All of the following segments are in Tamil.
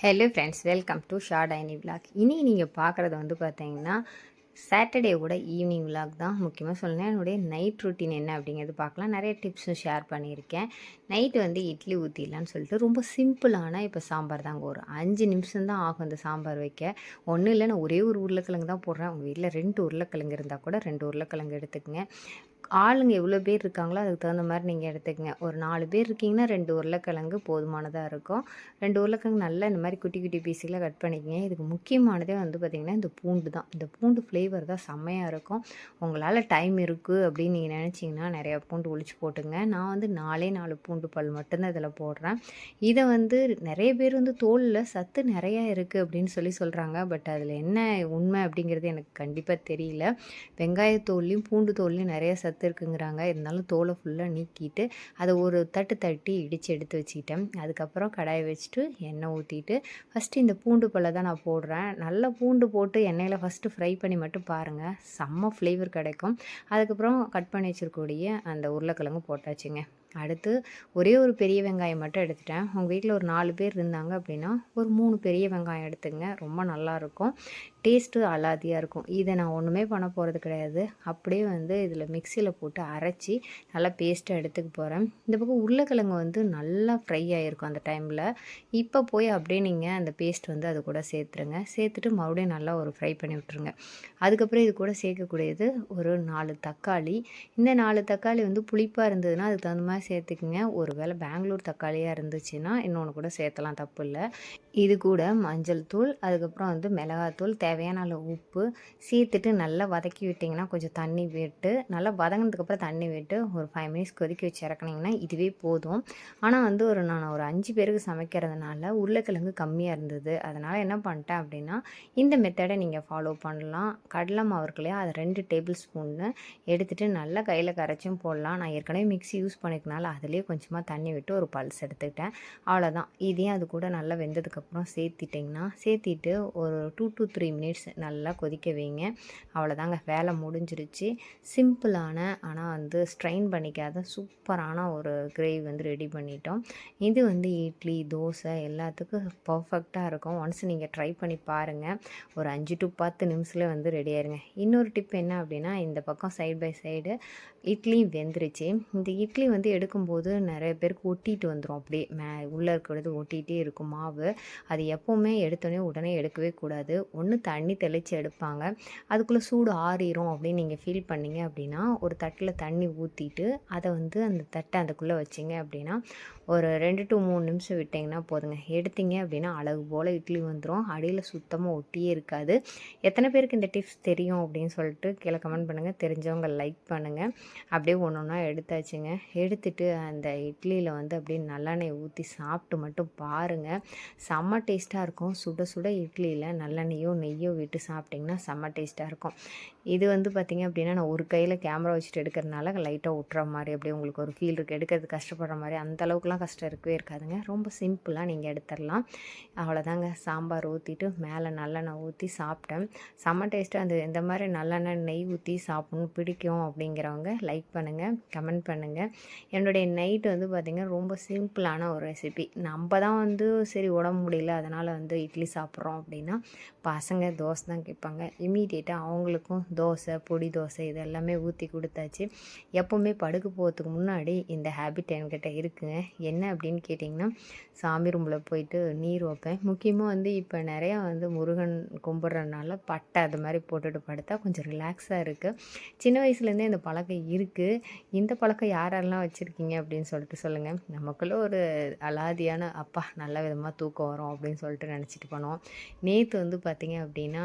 Hello friends welcome to short ஐனி vlog இனி நீங்கள் பார்க்குறது வந்து பார்த்தீங்கன்னா சாட்டர்டேவோட ஈவினிங் விலாக் தான் முக்கியமாக சொல்லணும். என்னுடைய நைட் ரொட்டீன் என்ன அப்படிங்கிறது பார்க்கலாம். நிறைய டிப்ஸும் ஷேர் பண்ணியிருக்கேன். நைட்டு வந்து இட்லி ஊற்றிடலான்னு சொல்லிட்டு ரொம்ப சிம்பிளான இப்போ சாம்பார் தாங்க. ஒரு அஞ்சு நிமிஷம் தான் ஆகும் அந்த சாம்பார் வைக்க. ஒன்றும் இல்லை நான் ஒரே ஒரு உருளைக்கிழங்கு தான் போடுறேன். உங்கள் வீட்டில் ரெண்டு உருளைக்கிழங்கு இருந்தால் கூட ரெண்டு உருளைக்கிழங்கு எடுத்துக்கங்க. ஆளுங்க எவ்வளோ பேர் இருக்காங்களோ அதுக்கு தகுந்த மாதிரி நீங்கள் எடுத்துக்கங்க. ஒரு நாலு பேர் இருக்கீங்கன்னா ரெண்டு உருளைக்கிழங்கு போதுமானதாக இருக்கும். ரெண்டு உருளைக்கிழங்கு நல்லா இந்த மாதிரி குட்டி குட்டி பீஸுகளை கட் பண்ணிக்கங்க. இதுக்கு முக்கியமானதே வந்து பார்த்திங்கன்னா இந்த பூண்டு தான். இந்த பூண்டு ஃப்ளேவர் தான் செம்மையாக இருக்கும். உங்களால் டைம் இருக்குது அப்படின்னு நீங்கள் நினச்சிங்கன்னா நிறையா பூண்டு ஒழிச்சு போட்டுங்க. நான் வந்து நாலே நாலு பூண்டு பல் மட்டும்தான் இதில் போடுறேன். இதை வந்து நிறைய பேர் வந்து தோலில் சத்து நிறையா இருக்குது அப்படின்னு சொல்லி சொல்கிறாங்க பட் அதில் என்ன உண்மை அப்படிங்கிறது எனக்கு கண்டிப்பாக தெரியல. வெங்காயத்தோல்லையும் பூண்டு தோல்லையும் நிறைய சத்து சத்து இருக்குங்கிறாங்க. இருந்தாலும் தோலை ஃபுல்லாக நீக்கிட்டு அதை ஒரு தட்டு தட்டி இடித்து எடுத்து வச்சுக்கிட்டேன். அதுக்கப்புறம் கடாயை வச்சுட்டு எண்ணெய் ஊற்றிட்டு ஃபஸ்ட்டு இந்த பூண்டு பல்ல தான் நான் போடுறேன். நல்லா பூண்டு போட்டு எண்ணெயில் ஃபஸ்ட்டு ஃப்ரை பண்ணி மட்டும் பாருங்கள் செம்ம ஃப்ளேவர் கிடைக்கும். அதுக்கப்புறம் கட் பண்ணி வச்சுருக்கக்கூடிய அந்த உருளைக்கிழங்கு போட்டாச்சுங்க. அடுத்து ஒரே ஒரு பெரிய வெங்காயம் மட்டும் எடுத்துட்டேன். உங்கள் வீட்டில் ஒரு நாலு பேர் இருந்தாங்க அப்படின்னா ஒரு மூணு பெரிய வெங்காயம் எடுத்துங்க ரொம்ப நல்லாயிருக்கும் டேஸ்ட்டு அலாதியாக இருக்கும். இதை நான் ஒன்றுமே பண்ண போகிறது கிடையாது. அப்படியே வந்து இதில் மிக்சியில் போட்டு அரைச்சி நல்லா பேஸ்ட்டாக எடுத்துக்க போகிறேன் இந்த பக்கம் உருளைக்கிழங்கு வந்து நல்லா ஃப்ரை ஆகிருக்கும் அந்த டைமில் இப்போ போய் அப்படியே நீங்கள் அந்த பேஸ்ட் வந்து அது கூட சேர்த்துருங்க. சேர்த்துட்டு மறுபடியும் நல்லா ஒரு ஃப்ரை பண்ணி விட்ருங்க அதுக்கப்புறம் இது கூட சேர்க்கக்கூடியது ஒரு நாலு தக்காளி. இந்த நாலு தக்காளி வந்து புளிப்பாக இருந்ததுன்னா அதுக்கு தகுந்த மாதிரி சேர்த்துக்குங்க. ஒரு வேளை பெங்களூர் தக்காளியாக இருந்துச்சுன்னா இன்னொன்று கூட சேர்த்தலாம் தப்பு இல்லை. இது கூட மஞ்சள் தூள் அதுக்கப்புறம் வந்து மிளகாத்தூள் தேவையான அளவு உப்பு சேர்த்துட்டு நல்லா வதக்கி விட்டிங்கன்னா கொஞ்சம் தண்ணி விட்டு நல்லா வதங்கினதுக்கப்புறம் தண்ணி விட்டு ஒரு ஃபைவ் மினிட்ஸ் கொதிக்க வச்சு இறக்குனிங்கன்னா இதுவே போதும். ஆனால் வந்து ஒரு நான் ஒரு அஞ்சு பேருக்கு சமைக்கிறதுனால உருளைக்கிழங்கு கம்மியாக இருந்தது. அதனால் என்ன பண்ணிட்டேன் அப்படின்னா இந்த மெத்தடை நீங்கள் ஃபாலோ பண்ணலாம். கடலை மாவு இருக்கு இல்லையா அது ரெண்டு டேபிள் ஸ்பூன்னு எடுத்துகிட்டு நல்லா கையில் கரைச்சும் போடலாம். நான் ஏற்கனவே மிக்ஸி யூஸ் பண்ணிக்கணும் இருக்கனால அதுலேயே கொஞ்சமாக தண்ணி விட்டு ஒரு பல்ஸ் எடுத்துக்கிட்டேன். அவ்வளோதான் இதையும் அது கூட நல்லா வெந்ததுக்கப்புறம் சேர்த்திட்டிங்கன்னா சேர்த்திட்டு ஒரு டூ டூ த்ரீ மினிட்ஸ் நல்லா கொதிக்க வைங்க. அவ்வளோதாங்க வேலை முடிஞ்சிருச்சு. சிம்பிளான ஆனால் வந்து ஸ்ட்ரெயின் பண்ணிக்காத சூப்பரான ஒரு கிரேவி வந்து ரெடி பண்ணிட்டோம். இது வந்து இட்லி தோசை எல்லாத்துக்கும் பர்ஃபெக்டாக இருக்கும். ஒன்ஸ் நீங்கள் ட்ரை பண்ணி பாருங்கள் ஒரு அஞ்சு டு பத்து நிமிஷத்தில் வந்து ரெடி ஆயிருங்க. இன்னொரு டிப் என்ன அப்படின்னா இந்த பக்கம் சைடு பை சைடு இட்லி வெந்துருச்சு. இந்த இட்லி வந்து எடுக்கும்போது நிறைய பேருக்கு ஒட்டிட்டு வந்துடும் அப்படியே மே உள்ளே இருக்கிறது ஒட்டிகிட்டே இருக்கும் மாவு. அது எப்போவுமே எடுத்தோடனே உடனே எடுக்கவே கூடாது. ஒன்று தண்ணி தெளித்து எடுப்பாங்க. அதுக்குள்ளே சூடு ஆறிடும் அப்படின்னு நீங்கள் ஃபீல் பண்ணிங்க அப்படின்னா ஒரு தட்டில் தண்ணி ஊற்றிட்டு அதை வந்து அந்த தட்டை அதுக்குள்ளே வச்சிங்க அப்படின்னா ஒரு ரெண்டு டு மூணு நிமிஷம் விட்டிங்கன்னா போதுங்க. எடுத்தீங்க அப்படின்னா அழகு போல் இட்லி வந்துடும் அடியில் சுத்தமாக ஒட்டியே இருக்காது. எத்தனை பேருக்கு இந்த டிப்ஸ் தெரியும் அப்படின்னு சொல்லிட்டு கீழே கமெண்ட் பண்ணுங்கள் தெரிஞ்சவங்க லைக் பண்ணுங்கள் அப்படியே ஒன்று ஒன்றா எடுத்தாச்சுங்க. எடுத்துட்டு அந்த இட்லியில் வந்து அப்படியே நல்லெண்ணெய் ஊற்றி சாப்பிட்டு மட்டும் பாருங்கள் செம்ம டேஸ்ட்டாக இருக்கும். சுட சுட இட்லியில் நல்லெண்ணெயோ நெய்யோ விட்டு சாப்பிட்டிங்கன்னா செம்ம டேஸ்ட்டாக இருக்கும். இது வந்து பார்த்திங்க அப்படின்னா நான் ஒரு கையில் கேமரா வச்சுட்டு எடுக்கிறதுனால லைட்டாக ஒட்டுற மாதிரி அப்படியே உங்களுக்கு ஒரு ஃபீல் இருக்குது எடுக்கிறது கஷ்டப்படுற மாதிரி அந்த அளவுக்குலாம் கஷ்டம் இருக்கவே இருக்காதுங்க. ரொம்ப சிம்பிளாக நீங்கள் எடுத்துடலாம். அவ்வளோதாங்க சாம்பார் ஊற்றிட்டு மேலே நல்லெண்ணெய் ஊற்றி சாப்பிட்டேன். செம்ம டேஸ்ட்டாக அந்த இந்த மாதிரி நல்லெண்ணெய் நெய் ஊற்றி சாப்பிட்ணும். பிடிக்கும் அப்படிங்கிறவங்க லைக் பண்ணுங்கள் கமெண்ட் பண்ணுங்கள் என்னுடைய நைட் வந்து பார்த்திங்கன்னா ரொம்ப சிம்பிளான ஒரு ரெசிபி நம்ம தான் வந்து சரி உடம்பு முடியல அதனால் வந்து இட்லி சாப்பிட்றோம் அப்படின்னா பசங்க தோசை தான் கேட்பாங்க. இமீடியட்டாக அவங்களுக்கும் தோசை பொடி தோசை இது எல்லாமே ஊற்றி கொடுத்தாச்சு. எப்போவுமே படுக்க போகிறதுக்கு முன்னாடி இந்த ஹேபிட் என்கிட்ட இருக்குங்க. என்ன அப்படின்னு கேட்டிங்கன்னா சாமி ரூமில் போயிட்டு நீர் வைப்பேன். முக்கியமாக வந்து இப்போ நிறையா வந்து முருகன் கும்பிட்றதுனால பட்டை அது மாதிரி போட்டுட்டு படுத்தா கொஞ்சம் ரிலாக்ஸாக இருக்குது சின்ன வயசுலேருந்தே இந்த பழக்கம் இருக்குது இந்த பழக்கம் யாரெல்லாம் வச்சுருக்கீங்க அப்படின்னு சொல்லிட்டு சொல்லுங்கள் நமக்குள்ளே ஒரு அலாதியான அப்பா நல்ல விதமாக தூக்கம் வரும் அப்படின்னு சொல்லிட்டு நினச்சிட்டு பண்ணுவோம் நேற்று வந்து பார்த்திங்க அப்படின்னா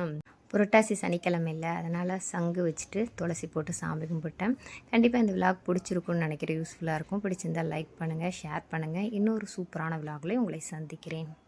புரட்டாசி சனிக்கிழமை இல்லை. அதனால் சங்கு வச்சுட்டு துளசி போட்டு சாமி கும்பிட்டேன். கண்டிப்பாக இந்த விலாக் பிடிச்சிருக்குன்னு நினைக்கிறேன். யூஸ்ஃபுல்லாக இருக்கும். பிடிச்சிருந்தால் லைக் பண்ணுங்கள் ஷேர் பண்ணுங்கள் இன்னொரு சூப்பரான விலாக்லேயும் உங்களை சந்திக்கிறேன்.